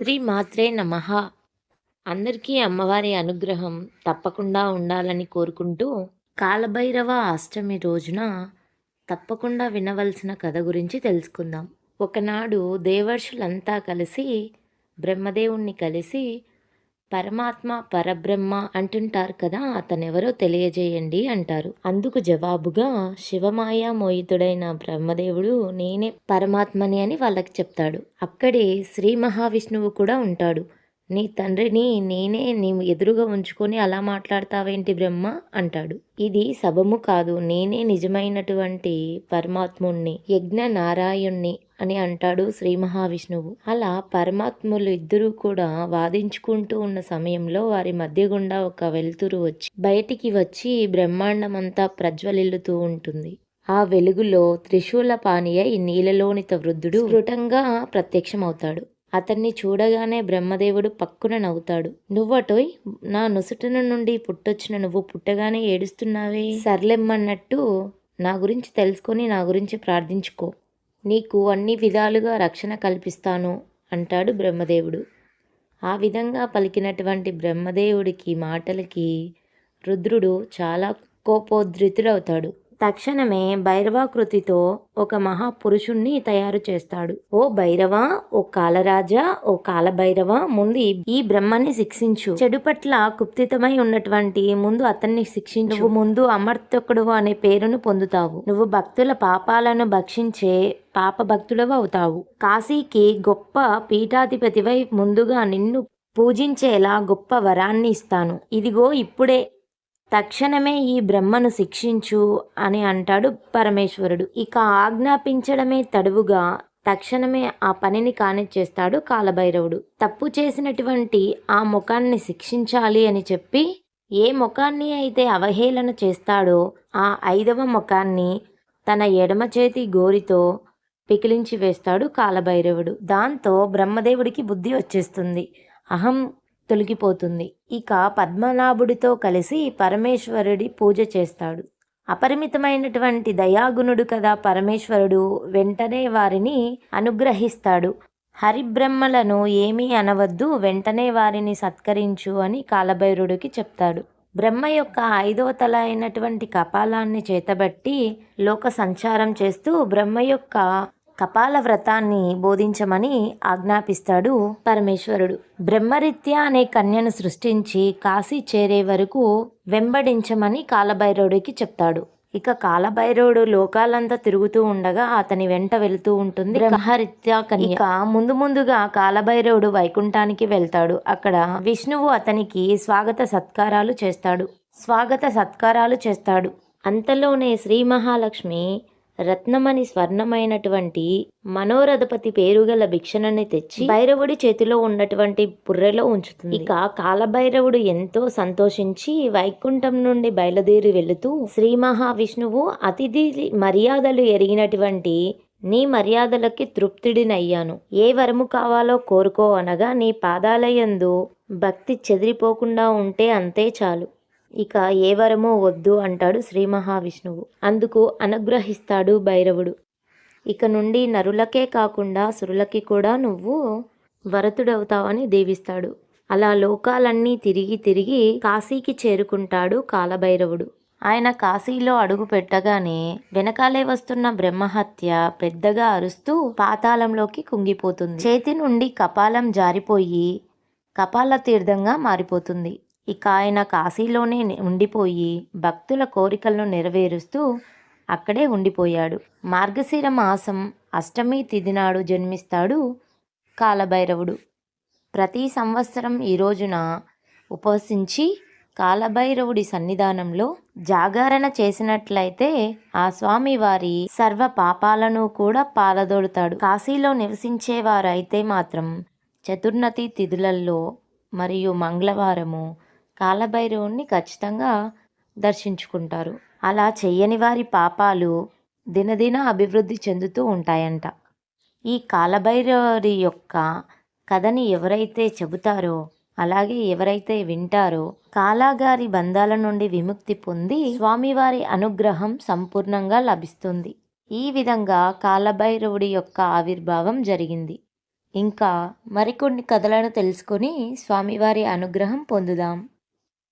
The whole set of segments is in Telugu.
శ్రీ మాత్రే నమః. అందరికీ అమ్మవారి అనుగ్రహం తప్పకుండా ఉండాలని కోరుకుంటూ కాలభైరవ అష్టమి రోజున తప్పకుండా వినవలసిన కథ గురించి తెలుసుకుందాం. ఒకనాడు దేవర్షులంతా కలిసి బ్రహ్మదేవుణ్ణి కలిసి పరమాత్మ పరబ్రహ్మ అంటుంటారు కదా అతనెవరో తెలియజేయండి అంటారు. అందుకు జవాబుగా శివమాయ మోయితుడైన బ్రహ్మదేవుడు నేనే పరమాత్మని అని వాళ్ళకి చెప్తాడు. అక్కడే శ్రీ మహావిష్ణువు కూడా ఉంటాడు. నీ తండ్రిని నేనే నీ ఎదురుగా ఉంచుకొని అలా మాట్లాడతావేంటి బ్రహ్మ? అంటాడు. ఇది సబము కాదు. నేనే నిజమైనటువంటి పరమాత్ముణ్ణి యజ్ఞ నారాయణ్ణి అని అంటాడు శ్రీ మహావిష్ణువు. అలా పరమాత్ములు ఇద్దరూ కూడా వాదించుకుంటూ ఉన్న సమయంలో వారి మధ్య గుండా ఒక వెలుతురు వచ్చి బయటికి వచ్చి బ్రహ్మాండమంతా ప్రజ్వలిల్లుతూ ఉంటుంది. ఆ వెలుగులో త్రిశూల పానీయ ఈ నీలలోనిత వృద్ధుడు స్ఫుటంగా ప్రత్యక్షమవుతాడు. అతన్ని చూడగానే బ్రహ్మదేవుడు పక్కున నవ్వుతాడు. నువ్వటోయ్ నా నుసుటను నుండి పుట్టొచ్చిన నువ్వు పుట్టగానే ఏడుస్తున్నావే? సర్లెమ్మన్నట్టు నా గురించి తెలుసుకొని నా గురించి ప్రార్థించుకో. నీకు అన్ని విధాలుగా రక్షణ కల్పిస్తాను అంటాడు బ్రహ్మదేవుడు. ఆ విధంగా పలికినటువంటి బ్రహ్మదేవుడికి మాటలకి రుద్రుడు చాలా కోపోద్రితుడవుతాడు. తక్షణమే భైరవాకృతితో ఒక మహాపురుషుణ్ణి తయారు చేస్తాడు. ఓ భైరవ ఓ కాలరాజా ఓ కాలభైరవ ముందు ఈ బ్రహ్మని శిక్షించు. చెడు పట్ల కుప్తితమై ఉన్నటువంటి ముందు అతన్ని శిక్షించు. నువ్వు ముందు అమర్తకుడు అనే పేరును పొందుతావు. నువ్వు భక్తుల పాపాలను భక్షించే పాప భక్తుడవు అవుతావు. కాశీకి గొప్ప పీఠాధిపతివై ముందుగా నిన్ను పూజించేలా గొప్ప వరాన్ని ఇస్తాను. ఇదిగో ఇప్పుడే తక్షణమే ఈ బ్రహ్మను శిక్షించు అని అంటాడు పరమేశ్వరుడు. ఇక ఆజ్ఞాపించడమే తడువుగా తక్షణమే ఆ పనిని కానిచ్చేస్తాడు కాలభైరవుడు. తప్పు చేసినటువంటి ఆ ముఖాన్ని శిక్షించాలి అని చెప్పి ఏ ముఖాన్ని అయితే అవహేళన చేస్తాడో ఆ ఐదవ ముఖాన్ని తన ఎడమ చేతి గోరితో పికిలించి వేస్తాడు కాలభైరవుడు. దాంతో బ్రహ్మదేవుడికి బుద్ధి వచ్చేస్తుంది. అహం తొలగిపోతుంది. ఇక పద్మనాభుడితో కలిసి పరమేశ్వరుడి పూజ చేస్తాడు. అపరిమితమైనటువంటి దయాగుణుడు కదా పరమేశ్వరుడు. వెంటనే వారిని అనుగ్రహిస్తాడు. హరిబ్రహ్మలను ఏమీ అనవద్దు. వెంటనే వారిని సత్కరించు అని కాలభైరుడికి చెప్తాడు. బ్రహ్మ యొక్క ఐదవ తల అయినటువంటి కపాలాన్ని చేతబట్టి లోక సంచారం చేస్తూ బ్రహ్మ యొక్క కపాల వ్రతాన్ని బోధించమని ఆజ్ఞాపిస్తాడు పరమేశ్వరుడు. బ్రహ్మరీత్యా అనే కన్యను సృష్టించి కాశీ చేరే వరకు వెంబడించమని కాలభైరవుడికి చెప్తాడు. ఇక కాలభైరవుడు లోకాలంతా తిరుగుతూ ఉండగా అతని వెంట వెళుతూ ఉంటుంది బ్రహ్మరీత్యా కన్య. ముందు ముందుగా కాలభైరవుడు వైకుంఠానికి వెళ్తాడు. అక్కడ విష్ణువు అతనికి స్వాగత సత్కారాలు చేస్తాడు. స్వాగత సత్కారాలు చేస్తాడు. అంతలోనే శ్రీ మహాలక్ష్మి రత్నమణి స్వర్ణమైనటువంటి మనోరథపతి పేరుగల భిక్షణని తెచ్చి భైరవుడి చేతిలో ఉన్నటువంటి బుర్రెలో ఉంచుతుంది. ఇక కాలభైరవుడు ఎంతో సంతోషించి వైకుంఠం నుండి బయలుదేరి వెళుతూ శ్రీ మహావిష్ణువు అతిథి మర్యాదలు ఎరిగినటువంటి నీ మర్యాదలకి తృప్తిడినయ్యాను. ఏ వరము కావాలో కోరుకో అనగా నీ పాదాలయందు భక్తి చెదిరిపోకుండా ఉంటే అంతే చాలు. ఇక ఏ వరమో వద్దు అంటాడు శ్రీ మహావిష్ణువు. అందుకు అనుగ్రహిస్తాడు భైరవుడు. ఇక నుండి నరులకే కాకుండా సురులకి కూడా నువ్వు వరతుడవుతావని దీవిస్తాడు. అలా లోకాలన్నీ తిరిగి తిరిగి కాశీకి చేరుకుంటాడు కాలభైరవుడు. ఆయన కాశీలో అడుగు పెట్టగానే వెనకాలే వస్తున్న బ్రహ్మహత్య పెద్దగా అరుస్తూ పాతాళంలోకి కుంగిపోతుంది. చేతి నుండి కపాలం జారిపోయి కపాల తీర్థంగా మారిపోతుంది. ఇక ఆయన కాశీలోనే ఉండిపోయి భక్తుల కోరికలను నెరవేరుస్తూ అక్కడే ఉండిపోయాడు. మార్గశిర మాసం అష్టమి తిథి నాడు జన్మిస్తాడు కాలభైరవుడు. ప్రతి సంవత్సరం ఈ రోజున ఉపవసించి కాలభైరవుడి సన్నిధానంలో జాగరణ చేసినట్లయితే ఆ స్వామి వారి సర్వ పాపాలను కూడా పాలదోడుతాడు కాశీలో నివసించేవారు అయితే మాత్రం చతుర్నతి తిథులల్లో మరియు మంగళవారము కాలభైరవుణ్ణి ఖచ్చితంగా దర్శించుకుంటారు. అలా చెయ్యని వారి పాపాలు దినదిన అభివృద్ధి చెందుతూ ఉంటాయంట. ఈ కాలభైరవుడి యొక్క కథని ఎవరైతే చెబుతారో అలాగే ఎవరైతే వింటారో కాలాగారి బంధాల నుండి విముక్తి పొంది స్వామివారి అనుగ్రహం సంపూర్ణంగా లభిస్తుంది. ఈ విధంగా కాలభైరవుడి యొక్క ఆవిర్భావం జరిగింది. ఇంకా మరికొన్ని కథలను తెలుసుకొని స్వామివారి అనుగ్రహం పొందుదాం.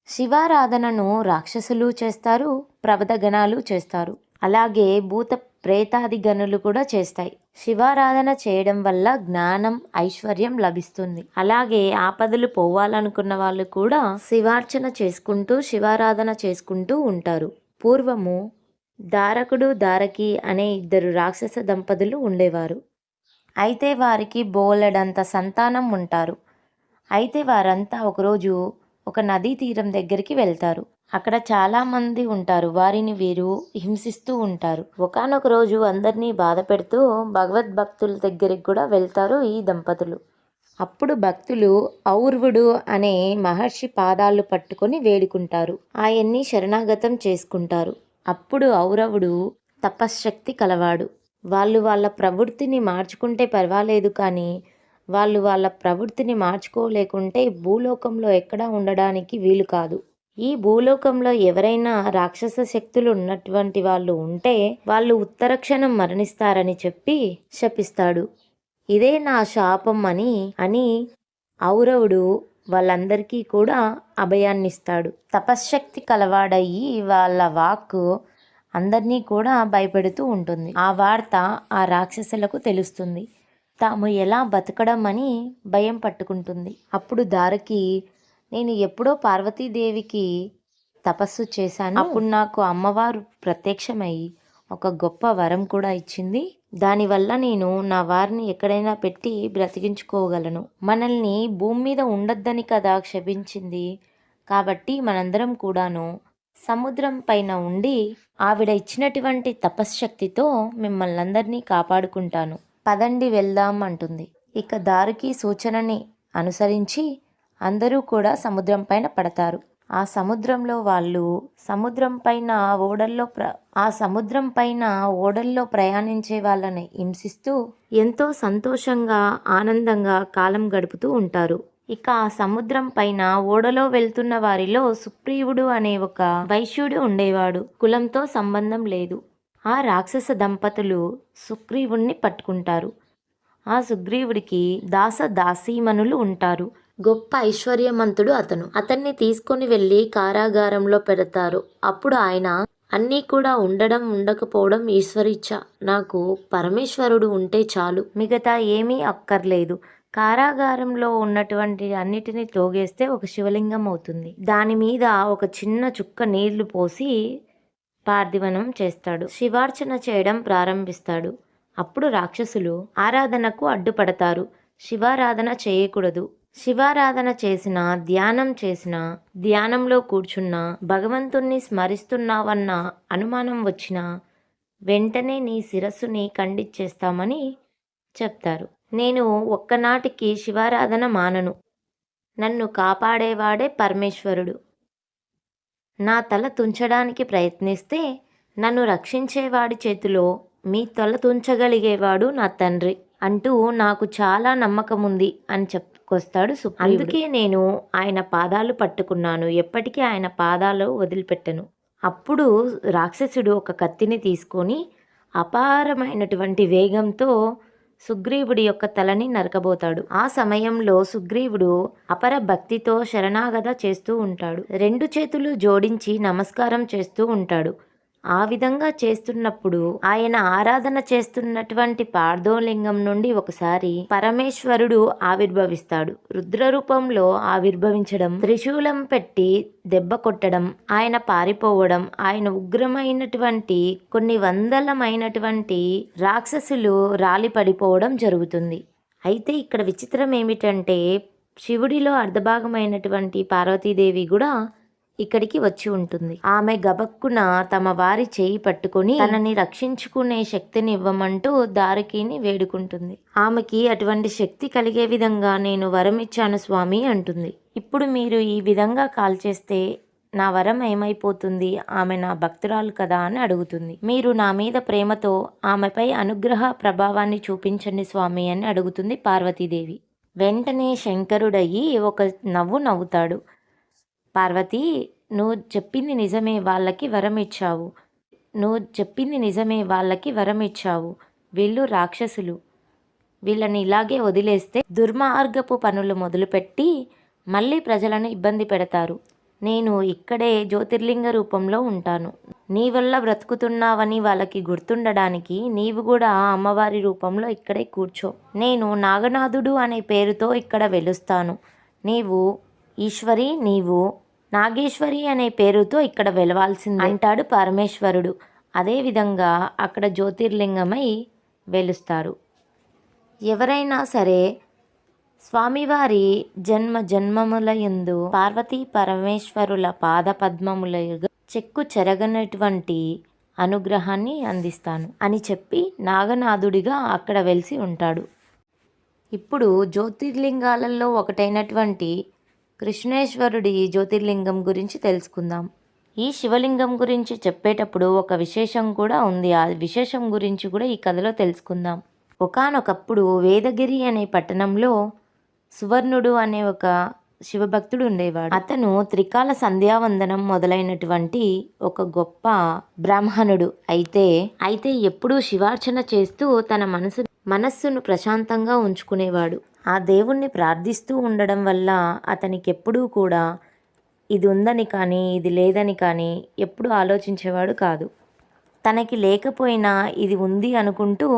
శివారాధనను రాక్షసులు చేస్తారు ప్రబదగణాలు చేస్తారు. అలాగే భూత ప్రేతాది గనులు కూడా చేస్తాయి. శివారాధన చేయడం వల్ల జ్ఞానం ఐశ్వర్యం లభిస్తుంది. అలాగే ఆపదలు పోవాలనుకున్న వాళ్ళు కూడా శివార్చన చేసుకుంటూ శివారాధన చేసుకుంటూ ఉంటారు. పూర్వము దారకుడు దారకి అనే ఇద్దరు రాక్షస దంపతులు ఉండేవారు. అయితే వారికి బోలెడంత సంతానం ఉంటారు. అయితే వారంతా ఒకరోజు ఒక నదీ తీరం దగ్గరికి వెళ్తారు. అక్కడ చాలామంది ఉంటారు. వారిని వీరు హింసిస్తూ ఉంటారు. ఒకానొక రోజు అందరినీ బాధ పెడుతూ భగవద్భక్తుల దగ్గరికి కూడా వెళ్తారు ఈ దంపతులు. అప్పుడు భక్తులు ఔర్వుడు అనే మహర్షి పాదాలు పట్టుకొని వేడుకుంటారు. ఆయన్ని శరణాగతం చేసుకుంటారు. అప్పుడు ఔరవుడు తపశ్శక్తి కలవాడు. వాళ్ళు వాళ్ళ ప్రవృత్తిని మార్చుకుంటే పర్వాలేదు కానీ వాళ్ళు వాళ్ళ ప్రవృత్తిని మార్చుకోలేకుంటే భూలోకంలో ఎక్కడా ఉండడానికి వీలు కాదు. ఈ భూలోకంలో ఎవరైనా రాక్షస శక్తులు ఉన్నటువంటి వాళ్ళు ఉంటే వాళ్ళు ఉత్తరక్షణం మరణిస్తారని చెప్పి శపిస్తాడు. ఇదే నా శాపం అని అని ఔరవుడు వాళ్ళందరికీ కూడా అభయాన్నిస్తాడు. తపశ్శక్తి కలవాడయ్యి వాళ్ళ వాక్కు అందరినీ కూడా భయపెడుతూ ఉంటుంది. ఆ వార్త ఆ రాక్షసులకు తెలుస్తుంది. తాము ఎలా బతకడం అని భయం పట్టుకుంటుంది. అప్పుడు దారికి నేను ఎప్పుడో పార్వతీదేవికి తపస్సు చేశాను. అప్పుడు నాకు అమ్మవారు ప్రత్యక్షమై ఒక గొప్ప వరం కూడా ఇచ్చింది. దానివల్ల నేను నా వారిని ఎక్కడైనా పెట్టి బ్రతికించుకోగలను. మనల్ని భూమి మీద ఉండొద్దని కదా క్షపించింది. కాబట్టి మనందరం కూడాను సముద్రం పైన ఉండి ఆవిడ ఇచ్చినటువంటి తపశ్శక్తితో మిమ్మల్ని అందరినీ కాపాడుకుంటాను. పదండి వెళ్దాం అంటుంది. ఇక దారికి సూచనని అనుసరించి అందరూ కూడా సముద్రం పైన పడతారు. ఆ సముద్రంలో వాళ్ళు సముద్రం పైన ఓడల్లో ప్ర ఆ సముద్రం పైన ఓడల్లో ప్రయాణించే వాళ్ళని హింసిస్తూ ఎంతో సంతోషంగా ఆనందంగా కాలం గడుపుతూ ఉంటారు. ఇక ఆ సముద్రం పైన ఓడలో వెళ్తున్న వారిలో సుప్రీవుడు అనే ఒక వైశ్యుడు ఉండేవాడు. కులంతో సంబంధం లేదు. ఆ రాక్షస దంపతులు సుగ్రీవుణ్ణి పట్టుకుంటారు. ఆ సుగ్రీవుడికి దాస దాసీమణులు ఉంటారు. గొప్ప ఐశ్వర్యమంతుడు అతను. అతన్ని తీసుకొని వెళ్ళి కారాగారంలో పెడతారు. అప్పుడు ఆయన అన్నీ కూడా ఉండడం ఉండకపోవడం ఈశ్వరిచ్ఛ. నాకు పరమేశ్వరుడు ఉంటే చాలు. మిగతా ఏమీ అక్కర్లేదు. కారాగారంలో ఉన్నటువంటి అన్నిటినీ తోగేస్తే ఒక శివలింగం అవుతుంది దాని మీద ఒక చిన్న చుక్క నీళ్ళు పోసి పార్థివనం చేస్తాడు. శివార్చన చేయడం ప్రారంభిస్తాడు. అప్పుడు రాక్షసులు ఆరాధనకు అడ్డుపడతారు. శివారాధన చేయకూడదు. శివారాధన చేసిన ధ్యానం చేసిన ధ్యానంలో కూర్చున్న భగవంతుణ్ణి స్మరిస్తున్నావన్న అనుమానం వచ్చిన వెంటనే నీ శిరస్సుని ఖండిచ్చేస్తామని చెప్తారు. నేను ఒక్కనాటికి శివారాధన మానను. నన్ను కాపాడేవాడే పరమేశ్వరుడు. నా తల తుంచడానికి ప్రయత్నిస్తే నన్ను రక్షించేవాడి చేతిలో మీ తల తుంచగలిగేవాడు నా తండ్రి అంటూ నాకు చాలా నమ్మకం ఉంది అని చెప్పుకొస్తాడు సుగ్రీవుడు అందుకే నేను ఆయన పాదాలు పట్టుకున్నాను. ఎప్పటికీ ఆయన పాదాలు వదిలిపెట్టను. అప్పుడు రాక్షసుడు ఒక కత్తిని తీసుకొని అపారమైనటువంటి వేగంతో సుగ్రీవుడి యొక్క తలని నరకబోతాడు. ఆ సమయంలో సుగ్రీవుడు అపర భక్తితో శరణాగత చేస్తూ ఉంటాడు. రెండు చేతులు జోడించి నమస్కారం చేస్తూ ఉంటాడు. ఆ విధంగా చేస్తున్నప్పుడు ఆయన ఆరాధన చేస్తున్నటువంటి పార్థోలింగం నుండి ఒకసారి పరమేశ్వరుడు ఆవిర్భవిస్తాడు. రుద్ర రూపంలో ఆవిర్భవించడం త్రిశూలం పెట్టి దెబ్బ కొట్టడం ఆయన పారిపోవడం ఆయన ఉగ్రమైనటువంటి కొన్ని వందలమైనటువంటి రాక్షసులు రాలి పడిపోవడం జరుగుతుంది. అయితే ఇక్కడ విచిత్రం ఏమిటంటే శివుడిలో అర్ధభాగమైనటువంటి పార్వతీదేవి కూడా ఇక్కడికి వచ్చి ఉంటుంది. ఆమె గబక్కున తమ వారి చేయి పట్టుకొని తనని రక్షించుకునే శక్తిని ఇవ్వమంటూ దారికిని వేడుకుంటుంది. ఆమెకి అటువంటి శక్తి కలిగే విధంగా నేను వరం ఇచ్చాను స్వామి అంటుంది. ఇప్పుడు మీరు ఈ విధంగా కాల్ చేస్తే నా వరం ఏమైపోతుంది? ఆమె నా భక్తురాలు కదా అని అడుగుతుంది. మీరు నా మీద ప్రేమతో ఆమెపై అనుగ్రహ ప్రభావాన్ని చూపించండి స్వామి అని అడుగుతుంది పార్వతీదేవి. వెంటనే శంకరుడయ్యి ఒక నవ్వు నవ్వుతాడు. పార్వతి నువ్వు చెప్పింది నిజమే వాళ్ళకి వరం ఇచ్చావు. నువ్వు చెప్పింది నిజమే వాళ్ళకి వరం ఇచ్చావు. వీళ్ళు రాక్షసులు. వీళ్ళని ఇలాగే వదిలేస్తే దుర్మార్గపు పనులు మొదలుపెట్టి మళ్ళీ ప్రజలను ఇబ్బంది పెడతారు. నేను ఇక్కడే జ్యోతిర్లింగ రూపంలో ఉంటాను. నీ వల్ల బ్రతుకుతున్నావని వాళ్ళకి గుర్తుండడానికి నీవు కూడా ఆ అమ్మవారి రూపంలో ఇక్కడే కూర్చో. నేను నాగనాథుడు అనే పేరుతో ఇక్కడ వెలుస్తాను. నీవు ఈశ్వరి నీవు నాగేశ్వరి అనే పేరుతో ఇక్కడ వెలవాల్సింది. అంటాడు పరమేశ్వరుడు. అదేవిధంగా అక్కడ జ్యోతిర్లింగమై వెలుస్తారు. ఎవరైనా సరే స్వామివారి జన్మ జన్మముల యందు పార్వతీ పరమేశ్వరుల పాద పద్మముల చెక్కు చెరగనటువంటి అనుగ్రహాన్ని అందిస్తాను అని చెప్పి నాగనాథుడిగా అక్కడ వెలిసి ఉంటాడు. ఇప్పుడు జ్యోతిర్లింగాలలో ఒకటైనటువంటి కృష్ణేశ్వరుడి జ్యోతిర్లింగం గురించి తెలుసుకుందాం. ఈ శివలింగం గురించి చెప్పేటప్పుడు ఒక విశేషం కూడా ఉంది. ఆ విశేషం గురించి కూడా ఈ కథలో తెలుసుకుందాం. ఒకానొకప్పుడు వేదగిరి అనే పట్టణంలో సువర్ణుడు అనే ఒక శివభక్తుడు ఉండేవాడు. అతను త్రికాల సంధ్యావందనం మొదలైనటువంటి ఒక గొప్ప బ్రాహ్మణుడు. అయితే అయితే ఎప్పుడూ శివార్చన చేస్తూ తన మనసు మనస్సును ప్రశాంతంగా ఉంచుకునేవాడు. ఆ దేవుణ్ణి ప్రార్థిస్తూ ఉండడం వల్ల అతనికి ఎప్పుడూ కూడా ఇది ఉందని కానీ ఇది లేదని కానీ ఎప్పుడు ఆలోచించేవాడు కాదు. తనకి లేకపోయినా ఇది ఉంది అనుకుంటూ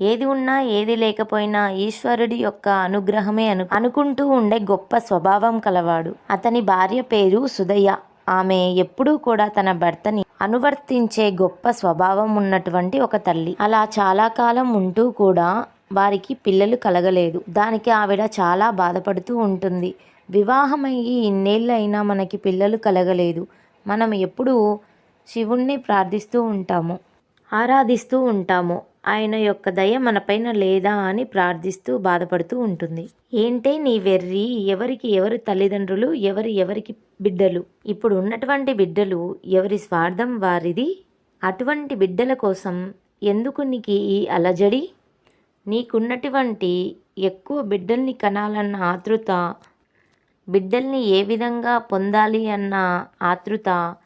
ఏది ఉన్నా ఏది లేకపోయినా ఈశ్వరుడి యొక్క అనుగ్రహమే అను అనుకుంటూ ఉండే గొప్ప స్వభావం కలవాడు. అతని భార్య పేరు సుదయ్య ఆమె ఎప్పుడూ కూడా తన భర్తని అనువర్తించే గొప్ప స్వభావం ఉన్నటువంటి ఒక తల్లి. అలా చాలా కాలం ఉంటూ కూడా వారికి పిల్లలు కలగలేదు. దానికి ఆవిడ చాలా బాధపడుతూ ఉంటుంది. వివాహమయ్యి ఇన్నేళ్ళైనా మనకి పిల్లలు కలగలేదు. మనం ఎప్పుడూ శివుణ్ణి ప్రార్థిస్తూ ఉంటాము. ఆరాధిస్తూ ఉంటాము. ఆయన యొక్క దయ మనపైన లేదా అని ప్రార్థిస్తూ బాధపడుతూ ఉంటుంది. ఏంటే నీ వెర్రి? ఎవరికి ఎవరు తల్లిదండ్రులు? ఎవరి ఎవరికి బిడ్డలు? ఇప్పుడు ఉన్నటువంటి బిడ్డలు ఎవరి స్వార్థం వారిది? అటువంటి బిడ్డల కోసం ఎందుకు నీకు ఈ అలజడి? నీకున్నటువంటి ఎక్కువ బిడ్డల్ని కనాలన్న ఆతృత బిడ్డల్ని ఏ విధంగా పొందాలి అన్న ఆతృత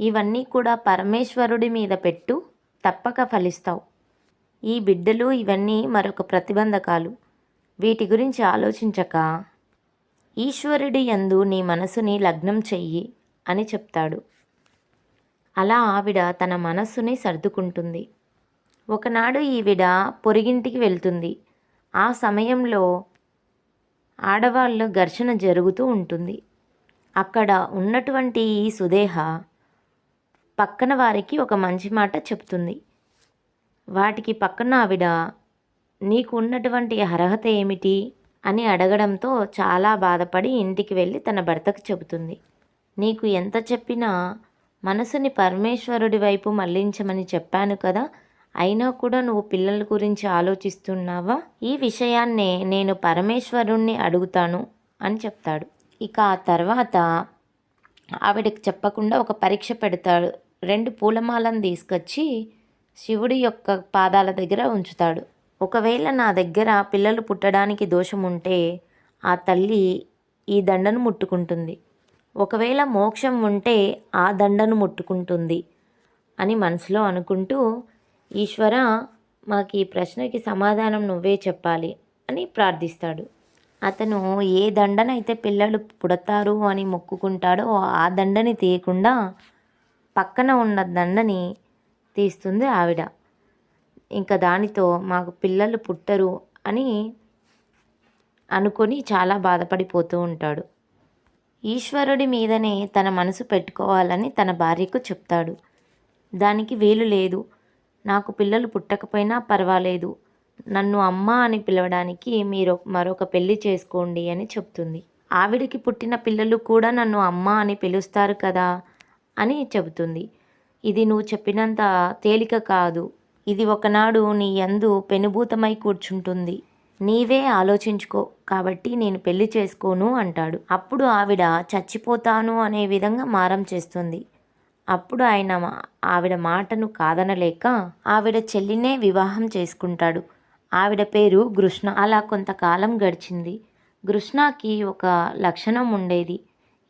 ఇవన్నీ కూడా పరమేశ్వరుడి మీద పెట్టు తప్పక ఫలిస్తావు. ఈ బిడ్డలు ఇవన్నీ మరొక ప్రతిబంధకాలు. వీటి గురించి ఆలోచించక ఈశ్వరుడి యందు నీ మనసుని లగ్నం చెయ్యి అని చెప్తాడు. అలా ఆవిడ తన మనస్సుని సర్దుకుంటుంది. ఒకనాడు ఈవిడ పొరిగింటికి వెళ్తుంది. ఆ సమయంలో ఆడవాళ్ళు ఘర్షణ జరుగుతూ ఉంటుంది. అక్కడ ఉన్నటువంటి ఈ సుదేహ పక్కన వారికి ఒక మంచి మాట చెప్తుంది. వాటికి పక్కన ఆవిడ నీకు ఉన్నటువంటి అర్హత ఏమిటి? అని అడగడంతో చాలా బాధపడి ఇంటికి వెళ్ళి తన భర్తకు చెబుతుంది. నీకు ఎంత చెప్పినా మనసుని పరమేశ్వరుడి వైపు మళ్ళించమని చెప్పాను కదా అయినా కూడా నువ్వు పిల్లల గురించి ఆలోచిస్తున్నావా? ఈ విషయాన్నే నేను పరమేశ్వరుణ్ణి అడుగుతాను అని చెప్తాడు. ఇక ఆ తర్వాత ఆవిడకి చెప్పకుండా ఒక పరీక్ష పెడతాడు. రెండు పూలమాలను తీసుకొచ్చి శివుడి యొక్క పాదాల దగ్గర ఉంచుతాడు. ఒకవేళ నా దగ్గర పిల్లలు పుట్టడానికి దోషం ఉంటే ఆ తల్లి ఈ దండను ముట్టుకుంటుంది. ఒకవేళ మోక్షం ఉంటే ఆ దండను ముట్టుకుంటుంది అని మనసులో అనుకుంటూ ఈశ్వర మాకు ఈ ప్రశ్నకి సమాధానం నువ్వే చెప్పాలి అని ప్రార్థిస్తాడు. అతను ఏ దండనైతే పిల్లలు పుడతారు అని మొక్కుకుంటాడో ఆ దండని తీయకుండా పక్కన ఉన్న దండని తీస్తుంది ఆవిడ. ఇంకా దానితో మాకు పిల్లలు పుట్టరు అని అనుకొని చాలా బాధపడిపోతూ ఉంటాడు. ఈశ్వరుడి మీదనే తన మనసు పెట్టుకోవాలని తన భార్యకు చెప్తాడు. దానికి వీలు లేదు. నాకు పిల్లలు పుట్టకపోయినా పర్వాలేదు. నన్ను అమ్మ అని పిలవడానికి మీరు మరొక పెళ్ళి చేసుకోండి అని చెప్తుంది. ఆవిడికి పుట్టిన పిల్లలు కూడా నన్ను అమ్మ అని పిలుస్తారు కదా అని చెబుతుంది. ఇది నువ్వు చెప్పినంత తేలిక కాదు. ఇది ఒకనాడు నీ యందు పెనుభూతమై కూర్చుంటుంది. నీవే ఆలోచించుకో కాబట్టి నేను పెళ్ళి చేసుకోను అంటాడు. అప్పుడు ఆవిడ చచ్చిపోతాను అనే విధంగా మారం చేస్తుంది. అప్పుడు ఆయన ఆవిడ మాటను కాదనలేక ఆవిడ చెల్లినే వివాహం చేసుకుంటాడు. ఆవిడ పేరు కృష్ణ. అలా కొంతకాలం గడిచింది. కృష్ణకి ఒక లక్షణం ఉండేది.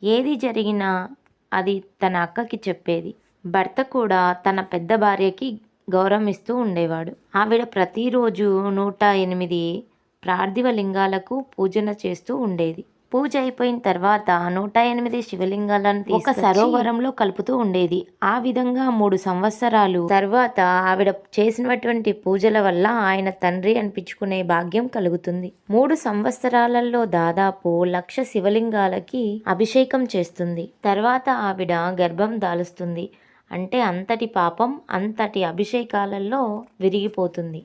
ఏది జరిగినా అది తన అక్కకి చెప్పేది. భర్త కూడా తన పెద్ద భార్యకి గౌరవిస్తూ ఉండేవాడు. ఆవిడ ప్రతిరోజు నూట ఎనిమిది ప్రార్థివ లింగాలకు పూజన చేస్తూ ఉండేది. పూజ అయిపోయిన తర్వాత నూట ఎనిమిది శివలింగాలను ఒక సరోవరంలో కలుపుతూ ఉండేది. ఆ విధంగా మూడు సంవత్సరాలు. తర్వాత ఆవిడ చేసినటువంటి పూజల వల్ల ఆయన తండ్రి అనిపించుకునే భాగ్యం కలుగుతుంది. మూడు సంవత్సరాలలో దాదాపు లక్ష శివలింగాలకి అభిషేకం చేస్తుంది. తర్వాత ఆవిడ గర్భం దాలుస్తుంది. అంటే అంతటి పాపం అంతటి అభిషేకాలలో విరిగిపోతుంది.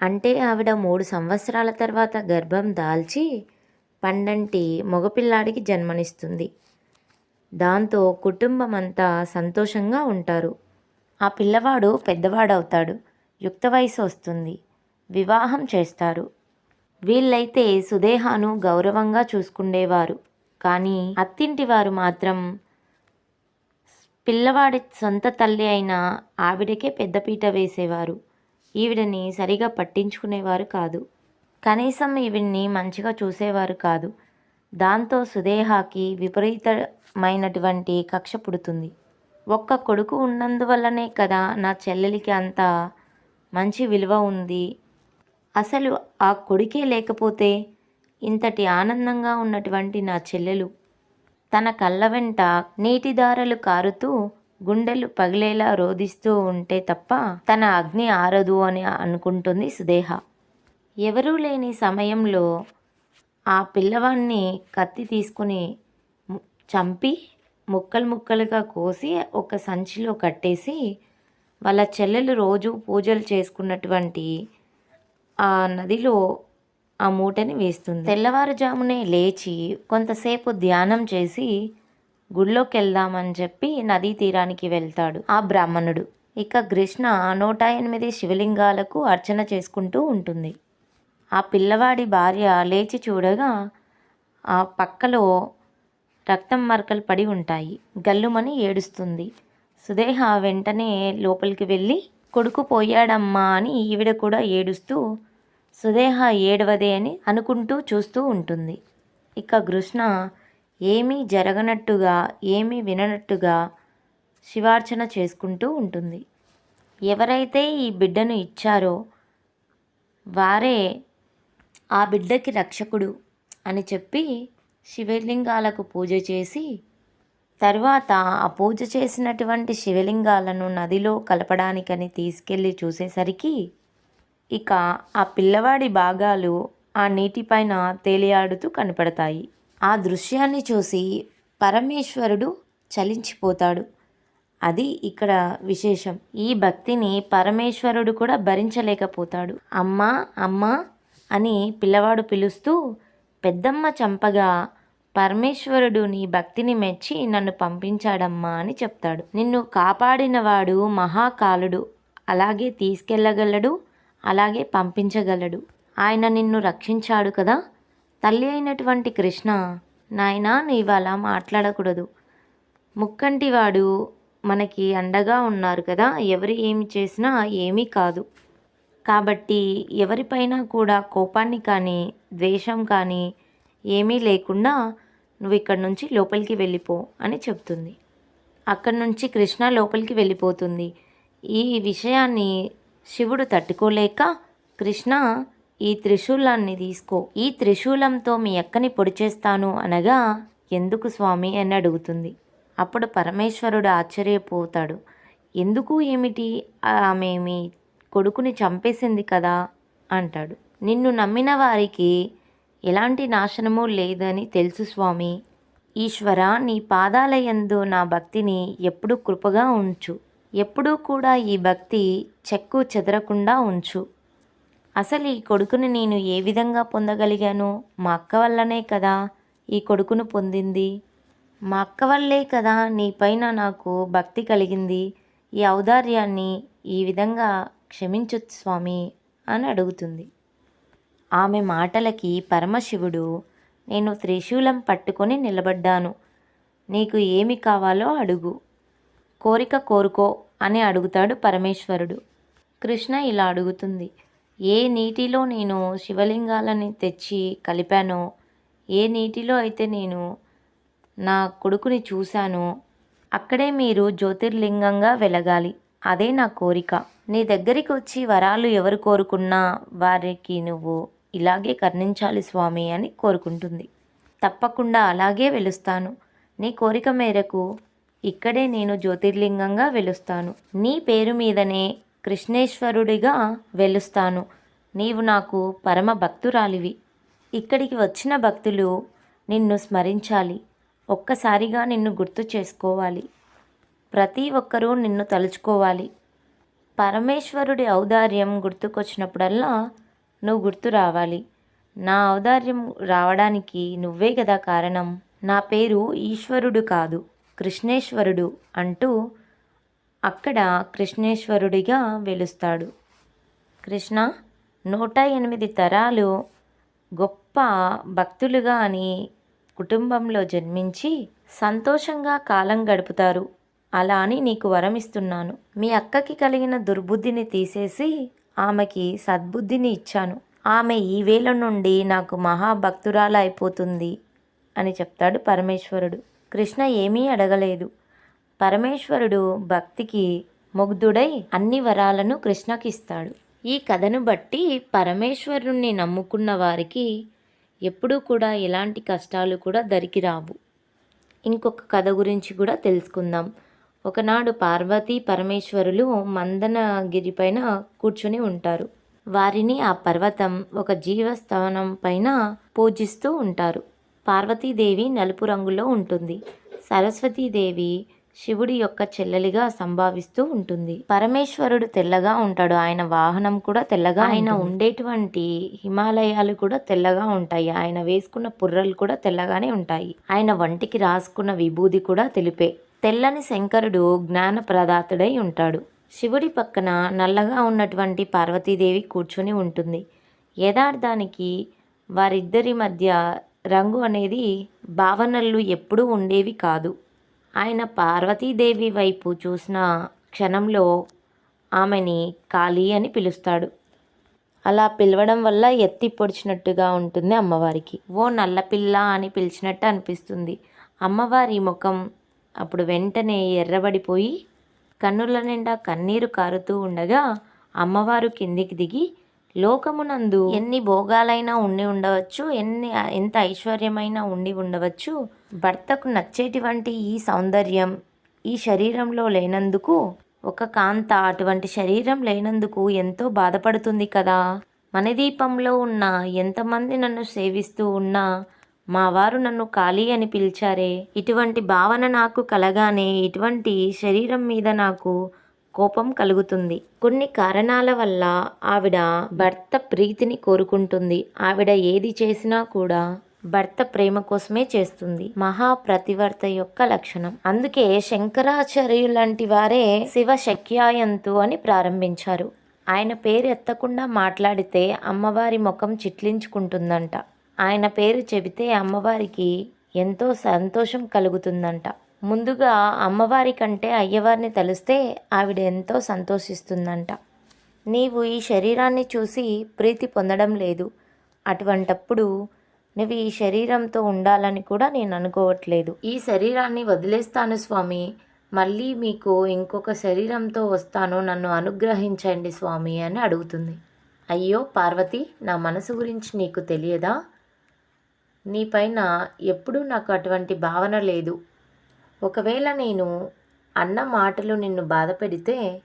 అంటే ఆవిడ మూడు సంవత్సరాల తర్వాత గర్భం దాల్చి పండంటి మగపిల్లాడికి జన్మనిస్తుంది. దాంతో కుటుంబం అంతా సంతోషంగా ఉంటారు. ఆ పిల్లవాడు పెద్దవాడవుతాడు. యుక్త వయసు వస్తుంది. వివాహం చేస్తారు. వీళ్ళైతే సుదేహాను గౌరవంగా చూసుకుండేవారు. కానీ అత్తింటి వారు మాత్రం పిల్లవాడి సొంత తల్లి అయిన ఆవిడకే పెద్దపీట వేసేవారు. ఈవిడని సరిగా పట్టించుకునేవారు కాదు. కనీసం ఈవిడ్ని మంచిగా చూసేవారు కాదు. దాంతో సుదేహాకి విపరీతమైనటువంటి కక్ష పుడుతుంది. ఒక్క కొడుకు ఉన్నందువల్లనే కదా నా చెల్లెలికి అంత మంచి విలువ ఉంది. అసలు ఆ కొడుకే లేకపోతే ఇంతటి ఆనందంగా ఉన్నటువంటి నా చెల్లెలు తన కళ్ళ వెంట నీటిదారలు కారుతూ గుండెలు పగిలేలా రోధిస్తూ ఉంటే తప్ప తన అగ్ని ఆరదు అని అనుకుంటుంది సుదేహ. ఎవరూ లేని సమయంలో ఆ పిల్లవాడిని కత్తి తీసుకుని చంపి ముక్కలు ముక్కలుగా కోసి ఒక సంచిలో కట్టేసి వాళ్ళ చెల్లెలు రోజు పూజలు చేసుకున్నటువంటి ఆ నదిలో ఆ మూటని వేస్తుంది. తెల్లవారుజామునే లేచి కొంతసేపు ధ్యానం చేసి గుళ్ళోకి వెళ్దామని చెప్పి నదీ తీరానికి వెళ్తాడు ఆ బ్రాహ్మణుడు. ఇక కృష్ణ నూట ఎనిమిది శివలింగాలకు అర్చన చేసుకుంటూ ఉంటుంది. ఆ పిల్లవాడి భార్య లేచి చూడగా ఆ పక్కలో రక్తం మరకలు పడి ఉంటాయి. గల్లుమని ఏడుస్తుంది. సుదేహ వెంటనే లోపలికి వెళ్ళి కొడుకు పోయాడమ్మా అని ఈవిడ కూడా ఏడుస్తూ సుదేహ ఏడవదే అని అనుకుంటూ చూస్తూ ఉంటుంది. ఇక కృష్ణ ఏమీ జరగనట్టుగా ఏమీ విననట్టుగా శివార్చన చేసుకుంటూ ఉంటుంది. ఎవరైతే ఈ బిడ్డను ఇచ్చారో వారే ఆ బిడ్డకి రక్షకుడు అని చెప్పి శివలింగాలకు పూజ చేసి తర్వాత ఆ పూజ చేసినటువంటి శివలింగాలను నదిలో కలపడానికని తీసుకెళ్ళి చూసేసరికి ఇక ఆ పిల్లవాడి భాగాలు ఆ నీటిపైన తేలియాడుతూ కనపడతాయి. ఆ దృశ్యాన్ని చూసి పరమేశ్వరుడు చలించిపోతాడు. అది ఇక్కడ విశేషం. ఈ భక్తిని పరమేశ్వరుడు కూడా భరించలేకపోతాడు. అమ్మా అమ్మా అని పిల్లవాడు పిలుస్తూ పెద్దమ్మ చంపగా పరమేశ్వరుడు నీ భక్తిని మెచ్చి నన్ను పంపించాడమ్మా అని చెప్తాడు. నిన్ను కాపాడినవాడు మహాకాలుడు. అలాగే తీసుకెళ్ళగలడు అలాగే పంపించగలడు. ఆయన నిన్ను రక్షించాడు కదా. తల్లి అయినటువంటి కృష్ణ నాయనా నీవు అలా మాట్లాడకూడదు. ముక్కంటివాడు మనకి అండగా ఉన్నారు కదా. ఎవరు ఏమి చేసినా ఏమీ కాదు. కాబట్టి ఎవరిపైన కూడా కోపాన్ని కానీ ద్వేషం కానీ ఏమీ లేకుండా నువ్వు ఇక్కడి నుంచి లోపలికి వెళ్ళిపో అని చెప్తుంది. అక్కడి నుంచి కృష్ణ లోపలికి వెళ్ళిపోతుంది. ఈ విషయాన్ని శివుడు తట్టుకోలేక కృష్ణ ఈ త్రిశూలాన్ని తీసుకో. ఈ త్రిశూలంతో మీ అక్కని పొడి చేస్తాను అనగా ఎందుకు స్వామి అని అడుగుతుంది. అప్పుడు పరమేశ్వరుడు ఆశ్చర్యపోతాడు. ఎందుకు? ఏమిటి? ఆమె మీ కొడుకుని చంపేసింది కదా అంటాడు. నిన్ను నమ్మిన వారికి ఎలాంటి నాశనము లేదని తెలుసు స్వామి. ఈశ్వర నీ పాదాలయందు నా భక్తిని ఎప్పుడూ కృపగా ఉంచు. ఎప్పుడూ కూడా ఈ భక్తి చెక్కు చెదరకుండా ఉంచు. అసలు ఈ కొడుకుని నేను ఏ విధంగా పొందగలిగాను? మా అక్క వల్లనే కదా ఈ కొడుకును పొందింది. మా అక్క వల్లే కదా నీపైన నాకు భక్తి కలిగింది. ఈ ఔదార్యాన్ని ఈ విధంగా క్షమించు స్వామి అని అడుగుతుంది. ఆమె మాటలకి పరమశివుడు నేను త్రిశూలం పట్టుకొని నిలబడ్డాను. నీకు ఏమి కావాలో అడుగు. కోరిక కోరుకో అని అడుగుతాడు పరమేశ్వరుడు. కృష్ణ ఇలా అడుగుతుంది. ఏ నీటిలో నేను శివలింగాలని తెచ్చి కలిపానో ఏ నీటిలో అయితే నేను నా కొడుకుని చూశానో అక్కడే మీరు జ్యోతిర్లింగంగా వెలగాలి. అదే నా కోరిక. నీ దగ్గరికి వచ్చి వరాలు ఎవరు కోరుకున్నా వారికి నువ్వు ఇలాగే కర్ణించాలి స్వామి అని కోరుకుంటుంది. తప్పకుండా అలాగే వెలుస్తాను. నీ కోరిక మేరకు ఇక్కడే నేను జ్యోతిర్లింగంగా వెలుస్తాను. నీ పేరు మీదనే కృష్ణేశ్వరుడిగా వెలుస్తాను. నీవు నాకు పరమ భక్తురాలివి. ఇక్కడికి వచ్చిన భక్తులు నిన్ను స్మరించాలి. ఒక్కసారిగా నిన్ను గుర్తు చేసుకోవాలి. ప్రతి ఒక్కరూ నిన్ను తలుచుకోవాలి. పరమేశ్వరుడి ఔదార్యం గుర్తుకొచ్చినప్పుడల్లా నువ్వు గుర్తు రావాలి. నా ఔదార్యం రావడానికి నువ్వే కదా కారణం. నా పేరు ఈశ్వరుడు కాదు కృష్ణేశ్వరుడు అంటూ అక్కడ కృష్ణేశ్వరుడిగా వెలుస్తాడు. కృష్ణ నూట ఎనిమిది తరాలు గొప్ప భక్తులుగా అని కుటుంబంలో జన్మించి సంతోషంగా కాలం గడుపుతారు. అలా అని నీకు వరమిస్తున్నాను మీ అక్కకి కలిగిన దుర్బుద్ధిని తీసేసి ఆమెకి సద్బుద్ధిని ఇచ్చాను. ఆమె ఈ వేళ నుండి నాకు మహాభక్తురాలు అయిపోతుంది అని చెప్తాడు పరమేశ్వరుడు. కృష్ణ ఏమీ అడగలేదు. పరమేశ్వరుడు భక్తికి ముగ్ధుడై అన్ని వరాలను కృష్ణకి ఇస్తాడు ఈ కథను బట్టి పరమేశ్వరుణ్ణి నమ్ముకున్న వారికి ఎప్పుడూ కూడా ఎలాంటి కష్టాలు కూడా దరికి రావు. ఇంకొక కథ గురించి కూడా తెలుసుకుందాం. ఒకనాడు పార్వతీ పరమేశ్వరులు మందనగిరి పైన కూర్చుని ఉంటారు. వారిని ఆ పర్వతం ఒక జీవస్థానం పైన పూజిస్తూ ఉంటారు. పార్వతీదేవి నలుపు రంగులో ఉంటుంది. సరస్వతీదేవి శివుడి యొక్క చెల్లెలిగా సంభావిస్తూ ఉంటుంది. పరమేశ్వరుడు తెల్లగా ఉంటాడు. ఆయన వాహనం కూడా తెల్లగా ఆయన ఉండేటువంటి హిమాలయాలు కూడా తెల్లగా ఉంటాయి. ఆయన వేసుకున్న పుర్రలు కూడా తెల్లగానే ఉంటాయి. ఆయన వంటికి రాసుకున్న విభూది కూడా తెలిపే తెల్లని శంకరుడు జ్ఞాన ప్రదాతుడై ఉంటాడు. శివుడి పక్కన నల్లగా ఉన్నటువంటి పార్వతీదేవి కూర్చుని ఉంటుంది. యథార్థానికి వారిద్దరి మధ్య రంగు అనేది భావనలు ఎప్పుడూ ఉండేవి కాదు. ఆయన పార్వతీదేవి వైపు చూసిన క్షణంలో ఆమెని కాళీ అని పిలుస్తాడు. అలా పిలవడం వల్ల ఎత్తి పొడిచినట్టుగా ఉంటుంది అమ్మవారికి. ఓ నల్లపిల్ల అని పిలిచినట్టు అనిపిస్తుంది. అమ్మవారి ముఖం అప్పుడు వెంటనే ఎర్రబడిపోయి కన్నుల నిండా కన్నీరు కారుతూ ఉండగా అమ్మవారు కిందికి దిగి లోకమునందు ఎన్ని భోగాలైనా ఉండి ఉండవచ్చు ఎన్ని ఎంత ఐశ్వర్యమైనా ఉండి ఉండవచ్చు భర్తకు నచ్చేటువంటి ఈ సౌందర్యం ఈ శరీరంలో లేనందుకు ఒక కాంత అటువంటి శరీరం లేనందుకు ఎంతో బాధపడుతుంది కదా. మనదీపంలో ఉన్న ఎంతమంది నన్ను సేవిస్తూ ఉన్నా మా వారు నన్ను ఖాళీ అని పిలిచారే. ఇటువంటి భావన నాకు కలగానే ఇటువంటి శరీరం మీద నాకు కోపం కలుగుతుంది. కొన్ని కారణాల వల్ల ఆవిడ భర్త ప్రీతిని కోరుకుంటుంది. ఆవిడ ఏది చేసినా కూడా భర్త ప్రేమ కోసమే చేస్తుంది. మహాప్రతివర్త యొక్క లక్షణం. అందుకే శంకరాచార్యులాంటి వారే శివ శక్యాయంతు అని ప్రారంభించారు. ఆయన పేరు ఎత్తకుండా మాట్లాడితే అమ్మవారి ముఖం చిట్లించుకుంటుందంట. ఆయన పేరు చెబితే అమ్మవారికి ఎంతో సంతోషం కలుగుతుందంట. ముందుగా అమ్మవారి కంటే అయ్యవారిని తలిస్తే ఆవిడ ఎంతో సంతోషిస్తుందంట. నీవు ఈ శరీరాన్ని చూసి ప్రీతి పొందడం లేదు. అటువంటప్పుడు నువ్వు ఈ శరీరంతో ఉండాలని కూడా నేను అనుకోవట్లేదు. ఈ శరీరాన్ని వదిలేస్తాను స్వామి. మళ్ళీ మీకు ఇంకొక శరీరంతో వస్తాను. నన్ను అనుగ్రహించండి స్వామి అని అడుగుతుంది. అయ్యో పార్వతి నా మనసు గురించి నీకు తెలియదా? నీపైన ఎప్పుడూ నాకు అటువంటి భావన లేదు. ఒకవేళ నేను అన్న మాటలు నిన్ను బాధపెడితే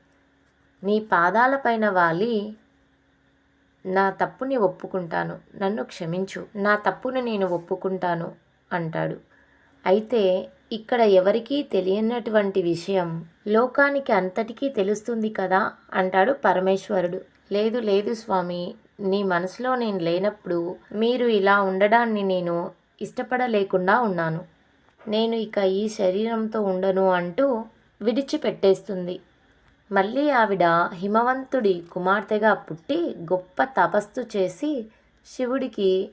నీ పాదాలపైన వాలి నా తప్పుని ఒప్పుకుంటాను. నన్ను క్షమించు. నా తప్పుని నేను ఒప్పుకుంటాను అంటాడు. అయితే ఇక్కడ ఎవరికీ తెలియనటువంటి విషయం లోకానికి అంతటికీ తెలుస్తుంది కదా అంటాడు పరమేశ్వరుడు. లేదు లేదు స్వామి నీ మనసులో నేను లేనప్పుడు మీరు ఇలా ఉండడాన్ని నేను ఇష్టపడలేకుండా ఉన్నాను. నేను ఇక ఈ శరీరంతో ఉండను అంటూ విడిచిపెట్టేస్తుంది. మళ్ళీ ఆవిడ హిమవంతుడి కుమార్తెగా పుట్టి గొప్ప తపస్సు చేసి శివుడికి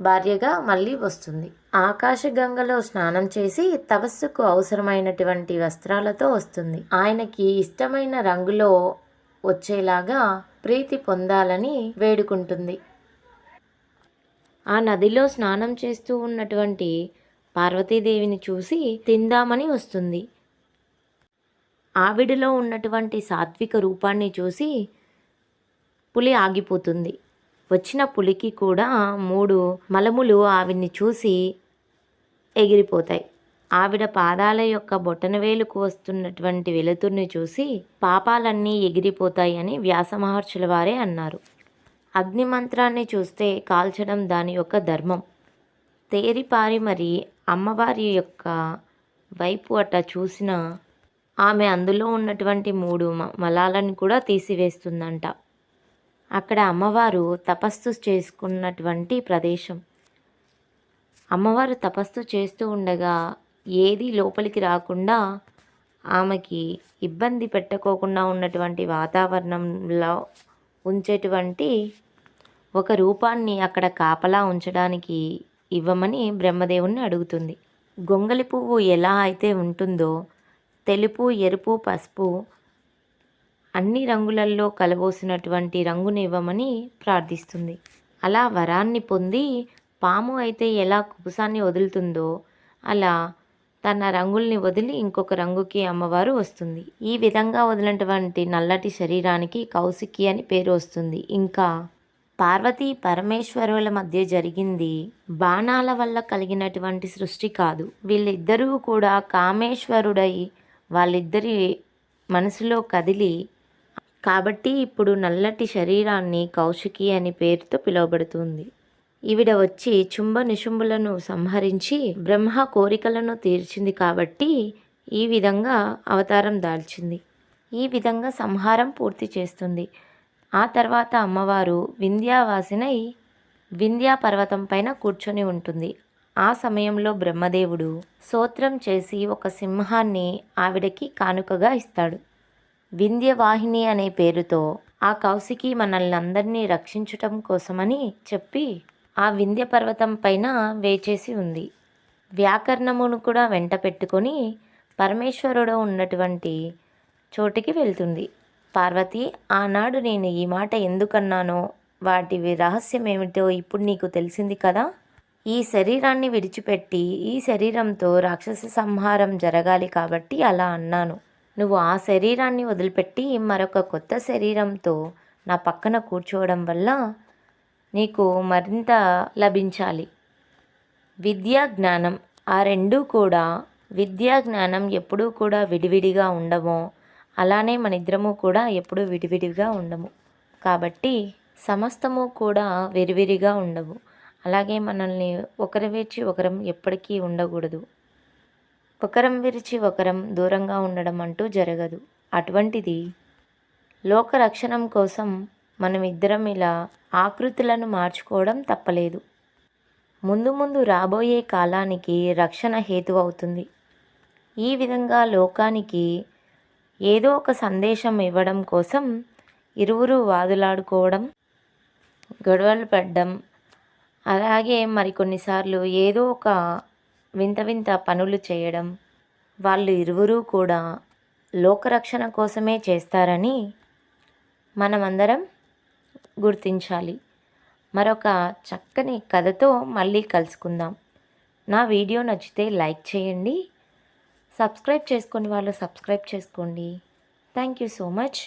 భార్యగా మళ్ళీ వస్తుంది. ఆకాశగంగలో స్నానం చేసి తపస్సుకు అవసరమైనటువంటి వస్త్రాలతో వస్తుంది. ఆయనకి ఇష్టమైన రంగులో వచ్చేలాగా ప్రీతి పొందాలని వేడుకుంటుంది. ఆ నదిలో స్నానం చేస్తూ ఉన్నటువంటి పార్వతీదేవిని చూసి తిందామని వస్తుంది. ఆవిడలో ఉన్నటువంటి సాత్విక రూపాన్ని చూసి పులి ఆగిపోతుంది. వచ్చిన పులికి కూడా మూడు మలములు ఆవిడ్ని చూసి ఎగిరిపోతాయి. ఆవిడ పాదాల యొక్క బొటనవేలుకు వస్తున్నటువంటి వెలుతుర్ని చూసి పాపాలన్నీ ఎగిరిపోతాయని వ్యాస మహర్షుల వారే అన్నారు. అగ్నిమంత్రాన్ని చూస్తే కాల్చడం దాని యొక్క ధర్మం. తేరిపారి మరి అమ్మవారి యొక్క వైపు అట చూసిన ఆమె అందులో ఉన్నటువంటి మూడు మ- మలాలను కూడా తీసివేస్తుందంట. అక్కడ అమ్మవారు తపస్సు చేసుకున్నటువంటి ప్రదేశం. అమ్మవారు తపస్సు చేస్తూ ఉండగా ఏది లోపలికి రాకుండా ఆమెకి ఇబ్బంది పెట్టుకోకుండా ఉన్నటువంటి వాతావరణంలో ఉంచేటువంటి ఒక రూపాన్ని అక్కడ కాపలా ఉంచడానికి ఇవ్వమని బ్రహ్మదేవుణ్ణి అడుగుతుంది. గొంగలి పువ్వు ఎలా అయితే ఉంటుందో తెలుపు ఎరుపు పసుపు అన్ని రంగులలో కలబోసినటువంటి రంగుని ఇవ్వమని ప్రార్థిస్తుంది. అలా వరాన్ని పొంది పాము అయితే ఎలా కుపుసాన్ని వదులుతుందో అలా తన రంగుల్ని వదిలి ఇంకొక రంగుకి అమ్మవారు వస్తుంది. ఈ విధంగా వదిలినటువంటి నల్లటి శరీరానికి కౌశికి అని పేరు వస్తుంది. ఇంకా పార్వతీ పరమేశ్వరుల మధ్య జరిగింది బాణాల వల్ల కలిగినటువంటి సృష్టి కాదు. వీళ్ళిద్దరూ కూడా కామేశ్వరుడై వాళ్ళిద్దరి మనసులో కదిలి కాబట్టి ఇప్పుడు నల్లటి శరీరాన్ని కౌశికి అని పేరుతో పిలువబడుతుంది. ఈవిడ వచ్చి చుంబ నిశుంభులను సంహరించి బ్రహ్మ కోరికలను తీర్చింది కాబట్టి ఈ విధంగా అవతారం దాల్చింది. ఈ విధంగా సంహారం పూర్తి చేస్తుంది. ఆ తర్వాత అమ్మవారు వింధ్యావాసినై వింధ్యా పర్వతం పైన కూర్చొని ఉంటుంది. ఆ సమయంలో బ్రహ్మదేవుడు సోత్రం చేసి ఒక సింహాన్ని ఆవిడకి కానుకగా ఇస్తాడు. వింధ్యవాహిని అనే పేరుతో ఆ కౌశికి మనల్ని అందరినీ రక్షించటం కోసమని చెప్పి ఆ వింధ్య పర్వతం పైన వేచేసి ఉంది. వ్యాకరణమును కూడా వెంట పెట్టుకొని పరమేశ్వరుడు ఉన్నటువంటి చోటికి వెళ్తుంది. పార్వతి ఆనాడు నేను ఈ మాట ఎందుకన్నానో వాటి రహస్యం ఏమిటో ఇప్పుడు నీకు తెలిసింది కదా? ఈ శరీరాన్ని విడిచిపెట్టి ఈ శరీరంతో రాక్షస సంహారం జరగాలి కాబట్టి అలా అన్నాను. నువ్వు ఆ శరీరాన్ని వదిలిపెట్టి మరొక కొత్త శరీరంతో నా పక్కన కూర్చోవడం వల్ల నీకు మరింత లభించాలి. విద్యా జ్ఞానం. ఆ రెండూ కూడా విద్యా జ్ఞానం ఎప్పుడూ కూడా విడివిడిగా ఉండము. అలానే మన ఇద్దరము కూడా ఎప్పుడూ విడివిడిగా ఉండము. కాబట్టి సమస్తము కూడా విరివిరిగా ఉండవు. అలాగే మనల్ని ఒకరి విరిచి ఒకరం ఎప్పటికీ ఉండకూడదు. ఒకరం విరిచి ఒకరం దూరంగా ఉండడం అంటూ జరగదు. అటువంటిది లోకరక్షణం కోసం మనం ఇద్దరం ఇలా ఆకృతులను మార్చుకోవడం తప్పలేదు. ముందు ముందు రాబోయే కాలానికి రక్షణ హేతు అవుతుంది ఈ విధంగా లోకానికి ఏదో ఒక సందేశం ఇవ్వడం కోసం ఇరువురు వాదులాడుకోవడం గొడవలు పడడం అలాగే మరికొన్నిసార్లు ఏదో ఒక వింత వింత పనులు చేయడం వాళ్ళు ఇరువురు కూడా లోకరక్షణ కోసమే చేస్తారని మనమందరం గుర్తించాలి. మరొక చక్కని కథతో మళ్ళీ కలుసుకుందాం. నా వీడియో నచ్చితే లైక్ చేయండి. సబ్స్క్రైబ్ చేసుకుని వాళ్ళు సబ్స్క్రైబ్ చేసుకోండి. Thank you so much.